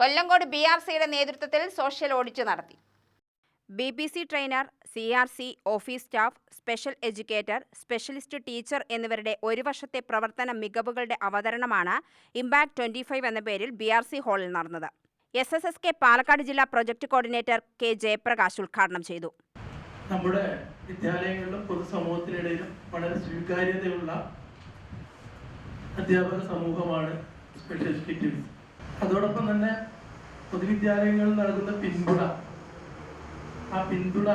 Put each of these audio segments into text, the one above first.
Kollengode B R സിയുടെ നേതൃത്വത്തിൽ social audit നടത്തി. B B C trainer C R C office staff special educator specialist teacher എന്നിവരുടെ ഒരു വർഷത്തെ പ്രവർത്തന മികവുകളുടെ അവതരണമാണ് ഇമ്പാക്ട് ട്വന്റി ഫൈവ് എന്ന പേരിൽ ബി ആർ സി ഹാളിൽ നടന്നത്. S S S K Palakkad ജില്ലാ പ്രൊജക്ട് കോർഡിനേറ്റർ കെ ജയപ്രകാശ് ഉദ്ഘാടനം ചെയ്തു. നമ്മുടെ വിദ്യാലയങ്ങളിലും പൊതുസമൂഹത്തിനിടയിലും വളരെ സ്വീകാര്യതയുള്ള അധ്യാപക സമൂഹമാണ് സ്പെഷ്യൽ എഡ്യൂക്കേറ്റേഴ്സ് അതോടൊപ്പം തന്നെ പൊതുവിദ്യാലയങ്ങളിൽ നൽകുന്ന പിന്തുണ. ആ പിന്തുണ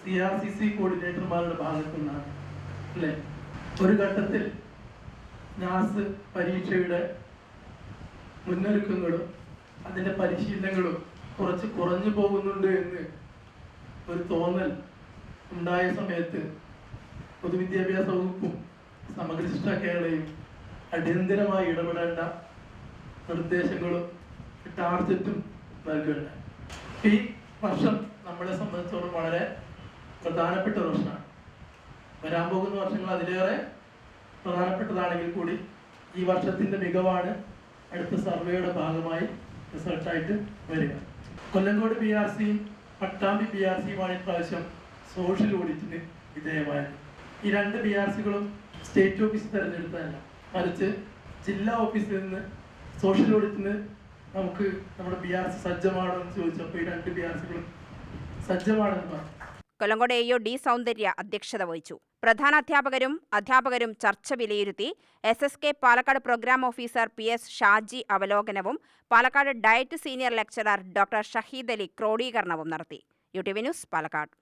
സി ആർ സി സി കോർഡിനേറ്റർമാരുടെ ഭാഗത്തു നിന്നാണ്. അല്ലേ? ഒരു ഘട്ടത്തിൽ നാസ് പരീക്ഷയുടെ മുന്നൊരുക്കങ്ങളും അതിന്റെ പരിശീലനങ്ങളും കുറച്ച് കുറഞ്ഞു പോകുന്നുണ്ട് എന്ന് ഒരു തോന്നൽ ഉണ്ടായ സമയത്ത് പൊതുവിദ്യാഭ്യാസ വകുപ്പും സമഗ്ര ശിക്ഷ കേരളയും അടിയന്തരമായി ഇടപെടേണ്ട നിർദ്ദേശങ്ങളും ടാർജറ്റും നൽകുന്നുണ്ട്. ഈ വർഷം നമ്മളെ സംബന്ധിച്ചോളം വളരെ പ്രധാനപ്പെട്ട വർഷമാണ്. വരാൻ പോകുന്ന വർഷങ്ങൾ അതിലേറെ പ്രധാനപ്പെട്ടതാണെങ്കിൽ കൂടി ഈ വർഷത്തിന്റെ മികവാണ് അടുത്ത സർവേയുടെ ഭാഗമായി റിസൾട്ടായിട്ട് വരിക. കൊല്ലങ്കോട് ബി ആർ സിയും പട്ടാമ്പി ബി ആർ സിയുമാണ് ഇപ്രാവശ്യം സോഷ്യൽ ഓഡിറ്റിന് വിധേയമായത്. ഈ രണ്ട് ബി ആർ സികളും സ്റ്റേറ്റ് ഓഫീസ് തിരഞ്ഞെടുത്തതല്ല മറിച്ച് ജില്ലാ ഓഫീസിൽ നിന്ന് സോഷ്യൽ ഓഡിറ്റിന് നമുക്ക് നമ്മുടെ ബി ആർ സി സജ്ജമാണോ എന്ന് ചോദിച്ചപ്പോൾ ഈ രണ്ട് ബി ആർ സികളും സജ്ജമാണെന്ന് പറഞ്ഞു. Kollengode A O D Soundarya അധ്യക്ഷത വഹിച്ചു. പ്രധാന അധ്യാപകരും അധ്യാപകരും ചർച്ച വിലയിരുത്തി S S K Palakkad programme officer P S Shaji അവലോകനവും Palakkad diet senior lecturer doctor Shahid Ali ക്രോഡീകരണവും നടത്തി. U T V news Palakkad.